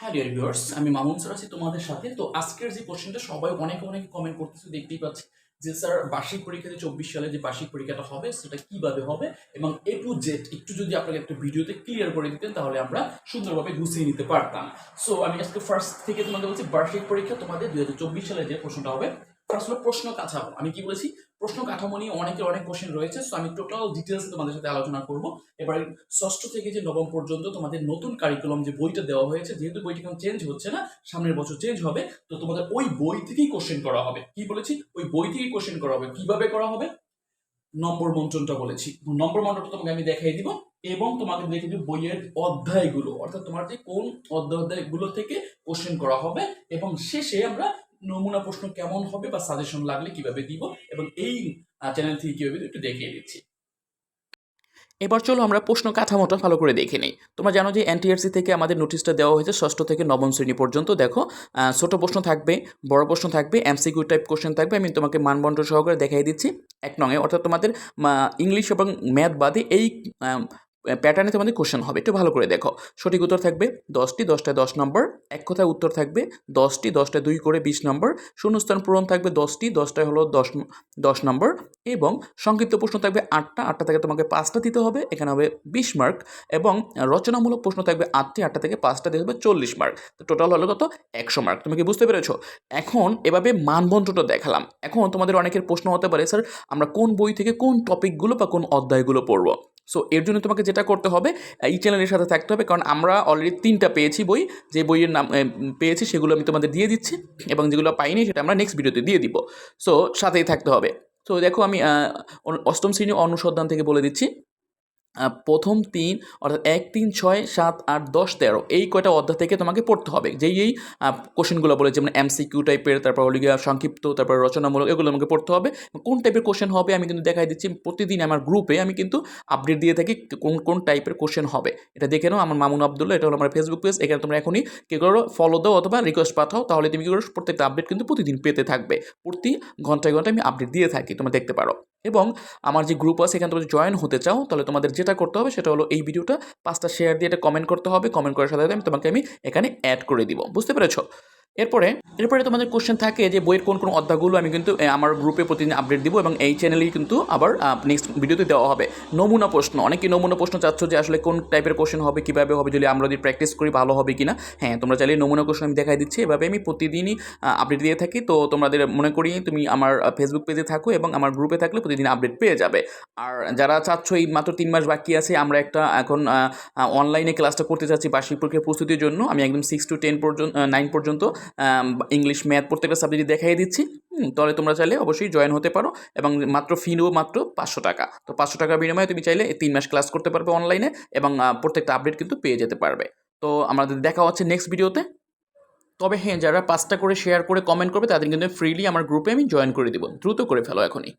হ্যাঁ dear viewers আমি Mamun sir আছি তোমাদের সাথে। তো আজকের যে কোশ্চেনটা সবাই অনেক অনেক কমেন্ট করতেছে, দেখতেই পাচ্ছি যে স্যার বার্ষিক পরীক্ষাতে চব্বিশ সালে যে বার্ষিক পরীক্ষাটা হবে, সেটা কীভাবে হবে এবং এ টু জেড একটু যদি আপনাকে একটা ভিডিওতে ক্লিয়ার করে দিতেন, তাহলে আমরা সুন্দরভাবে গুছিয়ে নিতে পারতাম। সো আমি আজকে ফার্স্ট থেকে তোমাদের বলছি, বার্ষিক পরীক্ষা তোমাদের দুই সালে যে প্রশ্নটা হবে ফার্স্ট হলো প্রশ্ন কাঠামো আমি কি বলেছি? প্রশ্ন কাঠামো নিয়ে অনেকের অনেক কোশ্চেন রয়েছে সো আমি টোটাল ডিটেলস তোমাদের সাথে আলোচনা করব। এবার ষষ্ঠ থেকে যে নবম পর্যন্ত তোমাদের নতুন কারিকুলাম যে বইটা দেওয়া হয়েছে, যেহেতু বইটি এখন চেঞ্জ হচ্ছে না, সামনের বছর চেঞ্জ হবে, তো তোমাদের ওই বই থেকেই কোশ্চেন করা হবে। কি বলেছি? ওই বই থেকেই কোশ্চেন করা হবে। কীভাবে করা হবে? নম্বর মন্ত্রণটা বলেছি। নম্বর মন্ত্রণটা তোমাকে আমি দেখাই দিব, এবং তোমাকে দেখে দিব বইয়ের অধ্যায়গুলো। অর্থাৎ তোমার যে কোন অধ্যায় অধ্যায়গুলো থেকে কোশ্চেন করা হবে, এবং শেষে আমরা নমুনা প্রশ্ন কেমন হবে বা সাজেশন লাগলে কীভাবে দিব এবং এই চ্যানেল থেকে কীভাবে একটু দেখিয়ে দিচ্ছি। এবার চলো আমরা প্রশ্ন কাঠামোটা ভালো করে দেখে নিই। তোমরা জানো যে এনটিআরসি থেকে আমাদের নোটিশটা দেওয়া হয়েছে ষষ্ঠ থেকে নবম শ্রেণি পর্যন্ত। দেখো ছোট প্রশ্ন থাকবে, বড় প্রশ্ন থাকবে এমসিকিউ টাইপ কোশ্চেন থাকবে। আমি তোমাকে মানবন্টন সহকারে দেখাই দিচ্ছি। এক নঙে অর্থাৎ তোমাদের ইংলিশ এবং ম্যাথ বাদে এই প্যাটার্নে তোমাদের কোশ্চেন হবে। একটু ভালো করে দেখো। সঠিক উত্তর থাকবে দশটি, দশটায় দশ নম্বর এক কথায় উত্তর থাকবে দশটি, দশটায় দুই করে বিশ নম্বর শূন্যস্থান পূরণ থাকবে দশটি, দশটায় হলো দশ দশ নম্বর এবং সংক্ষিপ্ত প্রশ্ন থাকবে আটটা। আটটা থেকে তোমাকে পাঁচটা দিতে হবে, এখানে হবে বিশ মার্ক এবং রচনামূলক প্রশ্ন থাকবে আটটি। আটটা থেকে পাঁচটা দিতে হবে চল্লিশ মার্ক তো টোটাল হলো কত? একশো মার্ক তুমি কি বুঝতে পেরেছ? এখন এভাবে মানবন্টনটা দেখালাম। এখন তোমাদের অনেকের প্রশ্ন হতে পারে, স্যার, আমরা কোন বই থেকে কোন টপিকগুলো বা কোন অধ্যায়গুলো পড়ব? সো এর জন্য তোমাকে যেটা করতে হবে, এই চ্যানেলের সাথে থাকতে হবে, কারণ আমরা অলরেডি তিনটা পেয়েছি বই। যে বইয়ের নাম পেয়েছি সেগুলো আমি তোমাদের দিয়ে দিচ্ছি এবং যেগুলো পাইনি সেটা আমরা নেক্সট ভিডিওতে দিয়ে দিব। সো সাথেই থাকতে হবে। তো দেখো আমি অষ্টম শ্রেণি অনুসন্ধান থেকে বলে দিচ্ছি। প্রথম তিন, অর্থাৎ এক, তিন, ছয়, সাত, আট, দশ, তেরো, এই কয়টা অধ্যায় থেকে তোমাকে পড়তে হবে। যেই এই কোশ্চেনগুলো বলে যেমন এমসিকিউ টাইপের তারপর হলো গিয়া সংক্ষিপ্ত, তারপর রচনামূলক, এগুলো আমাকে পড়তে হবে। কোন টাইপের কোশ্চেন হবে, আমি কিন্তু দেখাই দিচ্ছি, প্রতিদিন আমার গ্রুপে আমি কিন্তু আপডেট দিয়ে থাকি কোন কোন টাইপের কোশ্চেন হবে। এটা দেখে নাও, আমার মামুন আবদুল্লাহ, এটা হলো আমার ফেসবুক পেজ এখানে তোমরা এখনই কী করো ফলো দাও অথবা রিকোয়েস্ট পাঠাও, তাহলে তুমি কী করো, প্রত্যেকটা আপডেট কিন্তু প্রতিদিন পেতে থাকবে। প্রতি ঘন্টায় ঘন্টায় আমি আপডেট দিয়ে থাকি, তোমরা দেখতে পারো। এবং আমার যে গ্রুপ আছে এখানে তোমরা জয়েন হতে চাও, তাহলে তোমাদের যেটা করতে হবে সেটা হলো এই ভিডিওটা পাঁচটা শেয়ার দিয়ে এটা কমেন্ট করতে হবে। কমেন্ট করার সাথে সাথে আমি তোমাকে আমি এখানে অ্যাড করে দিব। বুঝতে পেরেছ? এরপরে এরপরে তোমাদের কোশ্চেন থাকে যে বইয়ের কোন কোন অধ্যায়গুলো আমি কিন্তু আমার গ্রুপে প্রতিদিন আপডেট দিব এবং এই চ্যানেলেই কিন্তু আবার নেক্সট ভিডিওতে দেওয়া হবে। নমুনা প্রশ্ন। অনেকে নমুনা প্রশ্ন চাচ্ছ যে আসলে কোন টাইপের কোশ্চেন হবে, কীভাবে হবে, যদি আমরা যদি প্র্যাকটিস করি ভালো হবে কিনা। হ্যাঁ তোমরা চাইলে নমুনা কোশ্চেন আমি দেখাই দিচ্ছি। এভাবে আমি প্রতিদিনই আপডেট দিয়ে থাকি। তো তোমাদের মনে করি তুমি আমার ফেসবুক পেজে থাকো এবং আমার গ্রুপে থাকলে প্রতিদিন আপডেট পেয়ে যাবে। আর যারা চাচ্ছ এই মাত্র তিন মাস বাকি আছে, আমরা একটা এখন অনলাইনে ক্লাসটা করতে চাচ্ছি বার্ষিক পরীক্ষার প্রস্তুতির জন্য। আমি একদম সিক্স টু টেন পর্যন্ত নাইন পর্যন্ত ইংলিশ ম্যাথ প্রত্যেকটা সাবজেক্টই দেখাই দিচ্ছি। তাহলে তোমরা চাইলে অবশ্যই জয়েন হতে পারো এবং মাত্র ফি নেব মাত্র পাঁচশো টাকা। তো পাঁচশো টাকার বিনিময়ে তুমি চাইলে তিন মাস ক্লাস করতে পারবে অনলাইনে এবং প্রত্যেকটা আপডেট কিন্তু পেয়ে যেতে পারবে। তো আমাদের দেখা হচ্ছে নেক্সট ভিডিওতে তবে হ্যাঁ যারা পাঁচটা করে শেয়ার করে কমেন্ট করবে, তাদের কিন্তু ফ্রিলি আমার গ্রুপে আমি জয়েন করে দিব। দ্রুত করে ফেলো এখনই।